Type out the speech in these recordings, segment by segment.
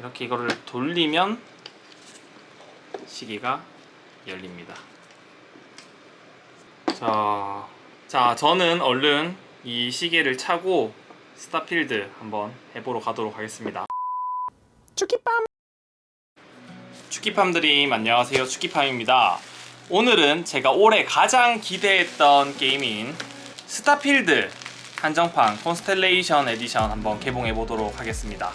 이렇게 이거를 돌리면 시계가 열립니다. 자, 자 저는 얼른 이 시계를 차고 스타필드 한번 해보러 가도록 하겠습니다. 추키팜 추키팜들이 안녕하세요 추키팜입니다. 오늘은 제가 올해 가장 기대했던 게임인 스타필드 한정판 콘스텔레이션 에디션 한번 개봉해 보도록 하겠습니다.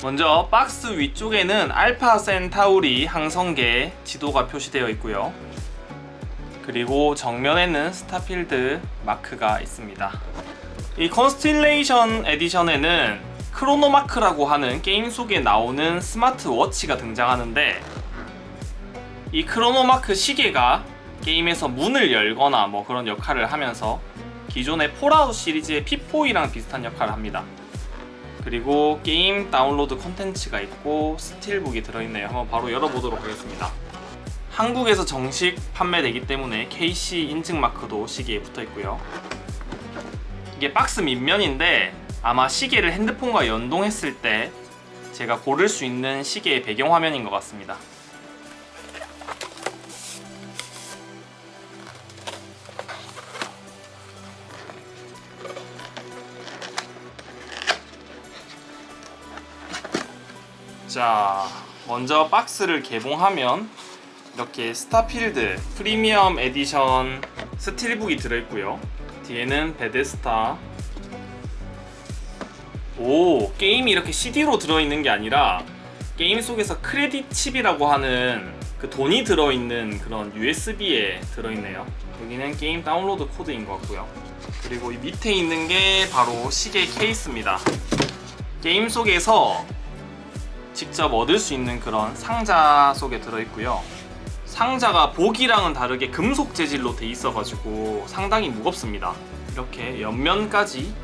먼저 박스 위쪽에는 알파 센타우리 항성계 지도가 표시되어 있고요. 그리고 정면에는 스타필드 마크가 있습니다. 이 컨스틸레이션 에디션에는 크로노마크라고 하는 게임 속에 나오는 스마트워치가 등장하는데 이 크로노마크 시계가 게임에서 문을 열거나 뭐 그런 역할을 하면서 기존의 폴아웃 시리즈의 P4이랑 비슷한 역할을 합니다. 그리고 게임 다운로드 컨텐츠가 있고 스틸북이 들어있네요. 한번 바로 열어보도록 하겠습니다. 한국에서 정식 판매되기 때문에 KC 인증 마크도 시계에 붙어 있고요. 이게 박스 밑면인데 아마 시계를 핸드폰과 연동했을 때 제가 고를 수 있는 시계의 배경 화면인 것 같습니다. 자, 먼저 박스를 개봉하면 이렇게 스타필드 프리미엄 에디션 스틸북이 들어있고요. 뒤에는 베데스타. 오, 게임이 이렇게 CD로 들어있는 게 아니라 게임 속에서 크레딧 칩이라고 하는 그 돈이 들어있는 그런 USB에 들어있네요. 여기는 게임 다운로드 코드인 것 같고요. 그리고 이 밑에 있는 게 바로 시계 케이스입니다. 게임 속에서 직접 얻을 수 있는 그런 상자 속에 들어있고요. 상자가 보기랑은 다르게 금속 재질로 돼 있어가지고 상당히 무겁습니다. 이렇게 옆면까지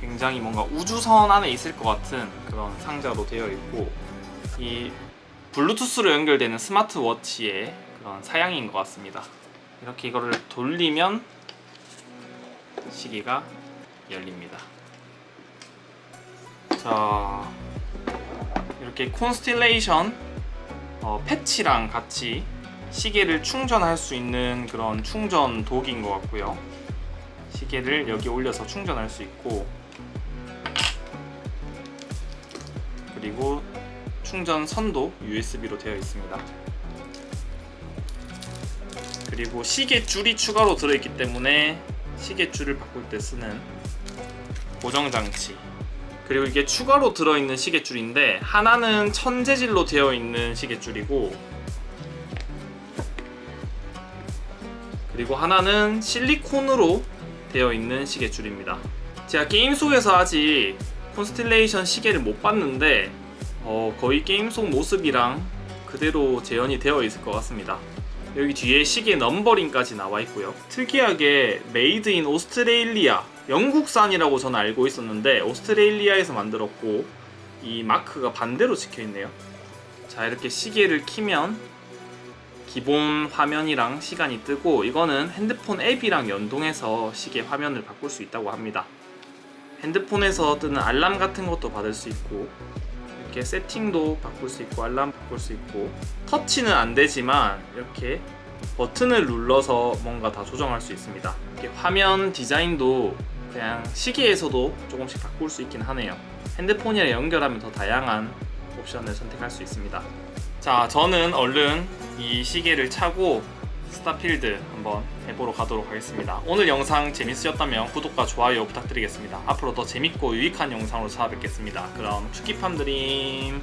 굉장히 뭔가 우주선 안에 있을 것 같은 그런 상자로 되어 있고 이 블루투스로 연결되는 스마트워치의 그런 사양인 것 같습니다. 이렇게 이거를 돌리면 시계가 열립니다. 자, 이렇게 콘스틸레이션 어, 패치랑 같이 시계를 충전할 수 있는 그런 충전 독인 것 같고요. 시계를 여기 올려서 충전할 수 있고 그리고 충전 선도 USB로 되어 있습니다. 그리고 시계 줄이 추가로 들어있기 때문에 시계 줄을 바꿀 때 쓰는 고정 장치 그리고 이게 추가로 들어있는 시계줄인데 하나는 천재질로 되어 있는 시계줄이고 그리고 하나는 실리콘으로 되어 있는 시계줄입니다. 제가 게임 속에서 아직 콘스틸레이션 시계를 못 봤는데 어, 거의 게임 속 모습이랑 그대로 재현이 되어 있을 것 같습니다. 여기 뒤에 시계 넘버링까지 나와 있고요. 특이하게 메이드 인 오스트레일리아 영국산이라고 저는 알고 있었는데 오스트레일리아에서 만들었고 이 마크가 반대로 찍혀 있네요. 자 이렇게 시계를 키면 기본 화면이랑 시간이 뜨고 이거는 핸드폰 앱이랑 연동해서 시계 화면을 바꿀 수 있다고 합니다. 핸드폰에서 뜨는 알람 같은 것도 받을 수 있고 이렇게 세팅도 바꿀 수 있고 알람 바꿀 수 있고 터치는 안 되지만 이렇게 버튼을 눌러서 뭔가 다 조정할 수 있습니다. 이렇게 화면 디자인도 그냥 시계에서도 조금씩 바꿀 수 있긴 하네요. 핸드폰이랑 연결하면 더 다양한 옵션을 선택할 수 있습니다. 자, 저는 얼른 이 시계를 차고 스타필드 한번 해보러 가도록 하겠습니다. 오늘 영상 재밌으셨다면 구독과 좋아요 부탁드리겠습니다. 앞으로 더 재밌고 유익한 영상으로 찾아뵙겠습니다. 그럼 축기팜 드림